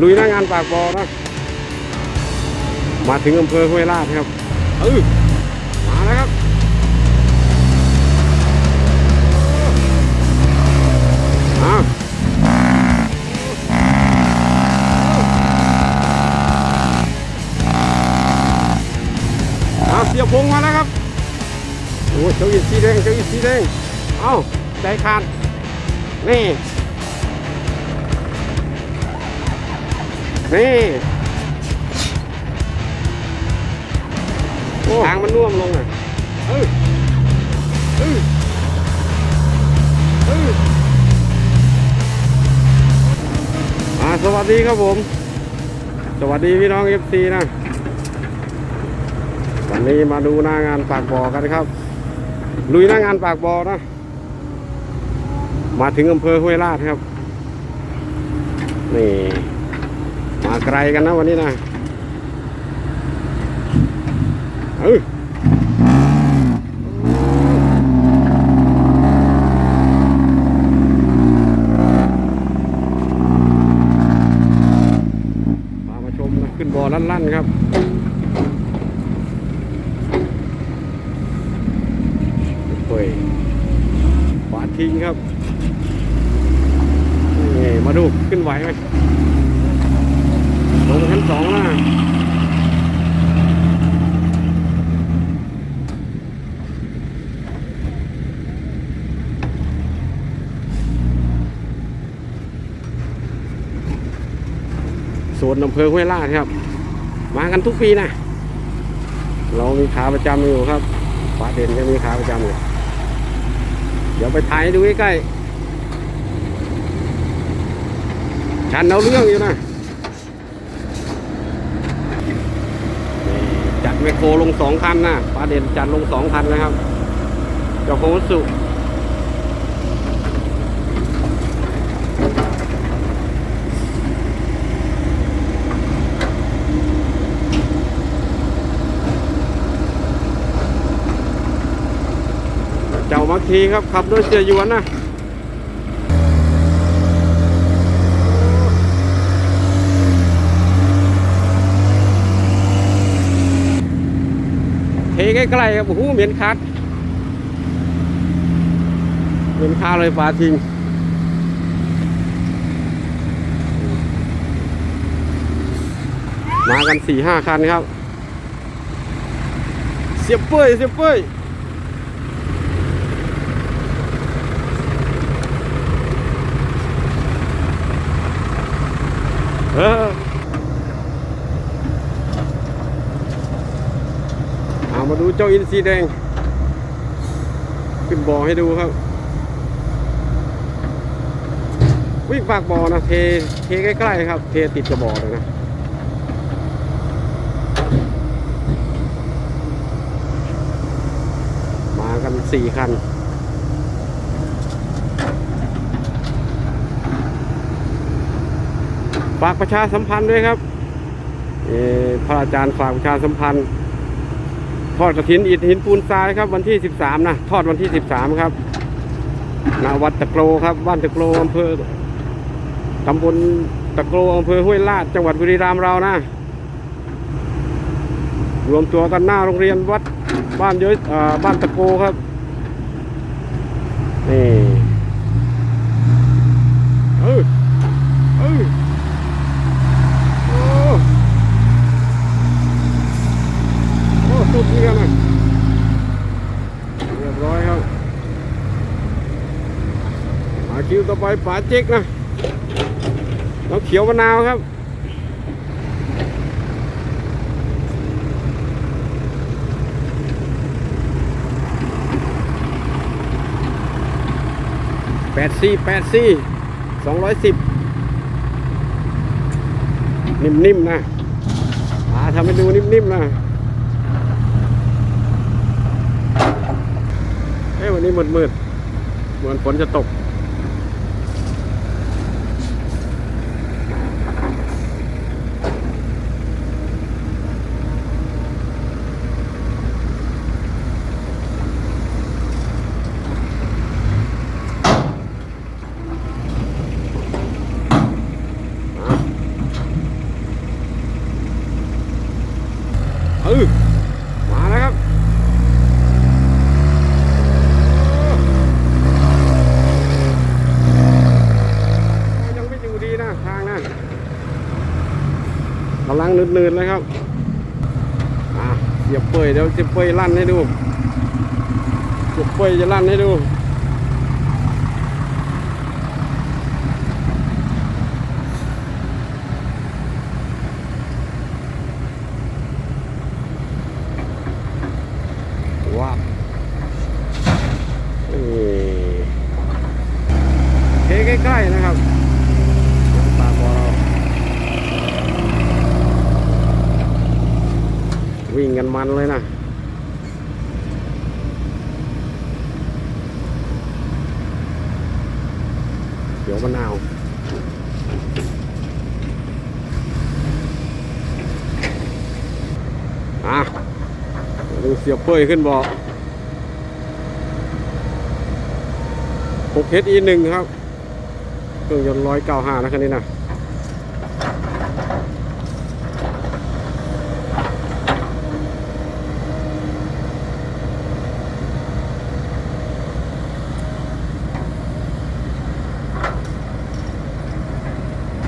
ลุยหน้างานปากบอนะ มาถึงอำเภอห้วยลาดครับเออมาแล้วครับอ้าวเสียพงมาแล้วครับ โอ้เจ้าอินสีแดงเจ้าอินสีแดง เอ้าใจขาดนี่ นี่โอ้ทางมันน่วมลงอะเออเออเอออ่าสวัสดีครับผม สวัสดีพี่น้องเอฟซีนะ วันนี้มาดูหน้างานปากบ่อกันครับ ลุยหน้างานปากบ่อนะ มาถึงอำเภอห้วยลาดครับ นี่ มาไกลกันนะวันนี้นะเออพามาชมนขึ้นบ่อลั่นๆครับเฮ้ยบาดทิ้งครับ นี่มาดูขึ้นไหวไหม ลงชั้นสองนะส่วนอำเภอห้วยลาดครับ มากันทุกปีนะ เรามีขาประจำอยู่ครับป้าเด่นก็มีขาประจำอยู่เดี๋ยวไปถ่ายให้ดูใกล้ๆฉันเอาเรื่องอยู่นะนี่จัด แมคโครลงสองคันนะป้าเด่นจัดลงสองคันนะครับเจ้าของสุเจ้ามักทีครับขับด้วยเสียยวนนะ กล้ๆครับโอ้โหเหม็นคัดเหม็นคาเลยปลาทิ้งมากันสี่ห้าคันครับ เสียบเป้ยเสียบเป้ยเออ เอา มาดูเจ้าอินทรีแดง ขึ้นบ่อให้ดูครับ วิ่งปากบ่อนะเทเทใกล้ๆครับ เทติดกับบ่อเลยนะมากันสี่คันฝากประชาสัมพันธ์ด้วยครับพระอาจารย์ฝากประชาสัมพันธ์ ทอดกระถินอิฐหินปูนทรายครับ วันที่ 13 นะ ทอดวันที่ 13 ครับณวัดตะโกรครับบ้านตะโกรอำเภอตำบลตะโกรอำเภอห้วยลาดจังหวัดบุรีรัมย์เรานะรวมตัวกันหน้าโรงเรียนวัดบ้านเยอะบ้านตะโกครับนี่เออเออโอุ้ดนี่กันนะเรียบร้อยครับมาคิวต่อไปป๋าเจ๊กนะน้ำเขียวมะนาวครับแปดสี่แปดสี่สองร้อยสิบนิ่มๆนะป๋าทำให้ดูนิ่มๆนะ เอ้ยวันนี้ มืดมืดๆเหมือนฝนจะตก อะ ออมาแล้วครับยังไม่อยู่ดีนะทางนะกำ ลังนืดๆเลยครับเสียบเปยเดี๋ยวเสียบเปยลั่นให้ดูเสียบเปยจะลั่นให้ดูว้าวนี่เทใกล้ๆนะครับน้ำปลาบอเราวิ่ง กันมันเลยนะเดี๋ยวมะนาวอะดูเสียบเป้ยขึ้นบอกหกเฮดอีหนึ่งครับ เครื่องยนต์ร้อยเก้าห้านะคันนี้นะ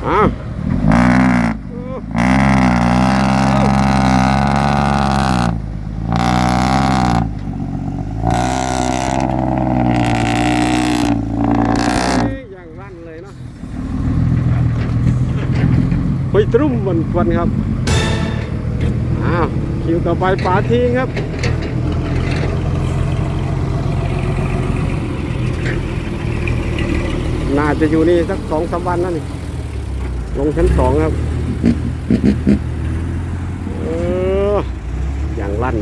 อ้าวอย่างรั่นเลยเนาะเฮ้ย ตรุ่มบนควันครับ อ้าว คิวต่อไปป๋าทิ้งครับน่าจะอยู่นี่สักสองสามวันนั่นลงชั้นสองครับ เออ อย่างลั่น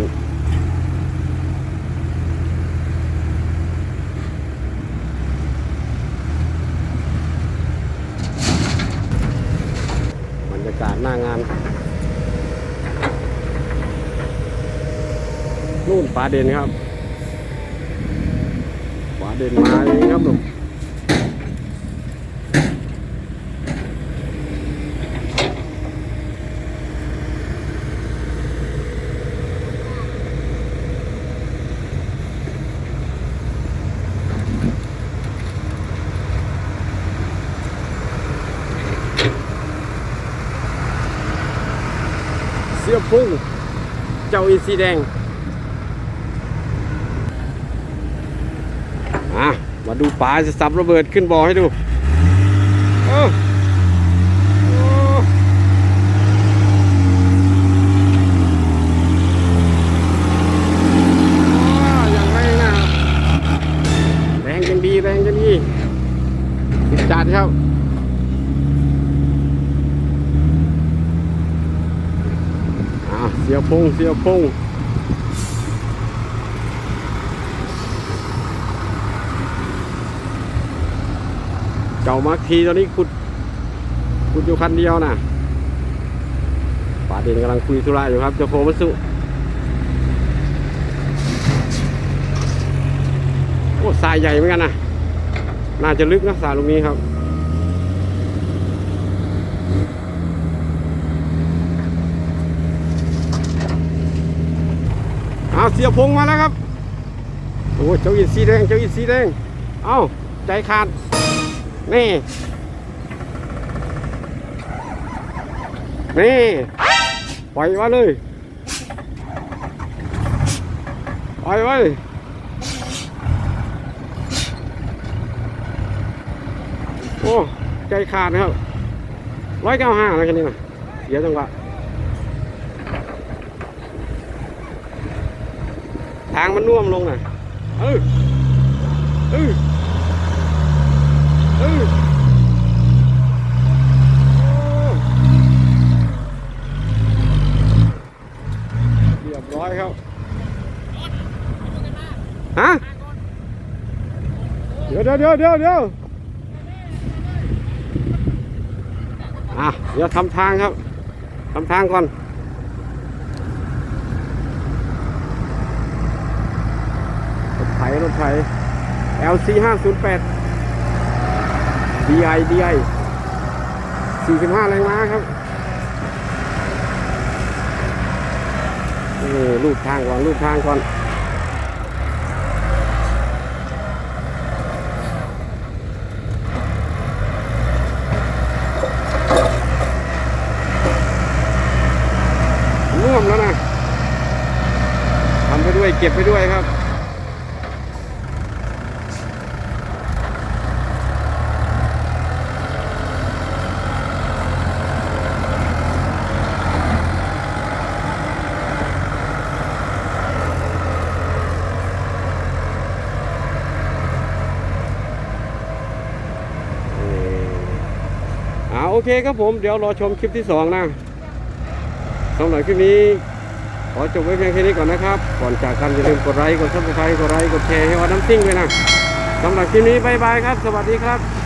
บรรยากาศหน้างาน นู่นป่าเด่นครับป่าเด่นมาเองครับผมเสื้อพุ่งเจ้าอินซีแดง อะ มาดูปลาจะสับระเบิดขึ้นบ่อให้ดูออโอ้อ้าวอย่างไรนะแรงยังดีแรงยังดีติดจัดครับเสียพงเสียพง เจ้ามาทีตอนนี้ขุดขุดอยู่คันเดียวนะป่าเด่นกำลังคุยธุระอยู่ครับเจ้าโคมัสุโอ้สายใหญ่เหมือนกันนะน่าจะลึกนะสายตรงนี้ครับเอาเสียพงมาแล้วครับ โอ้เจ้าอินสีแดง เจ้าอินสีแดง เอาใจขาด นี่ นี่ปล่อยมาเลยปล่อยไว้โอ้ ใจขาดนะครับร้อยเก้าห้าอะไรกันนี่นะเสียจังหวะทางมันน่วมลงน่ะ เออ เอออเรียบร้อยครับ ฮะเดี๋ยวเดี๋ยวเดี๋ยวเดี๋ยวเดี๋ยวอะเดี๋ยวทำทางครับทำทางก่อนรถไถรถไถ LC 508 DI DI 45 แรงม้าครับเออรูปทางก่อนรูปทางก่อน ร่วมแล้วนะทำไปด้วยเก็บไปด้วยครับเอ่อโอเคครับผม เดี๋ยวรอชมคลิปที่สองนะสำหรับคลิปนี้ ขอจบไว้เพียงแค่นี้ก่อนนะครับ ก่อนจากกันอย่าลืมกดไลค์กดซับสไครต์กดไลค์กดแชร์ให้ว่าน้ำซิ่งด้วยนะสำหรับคลิปนี้บายบายครับ สวัสดีครับ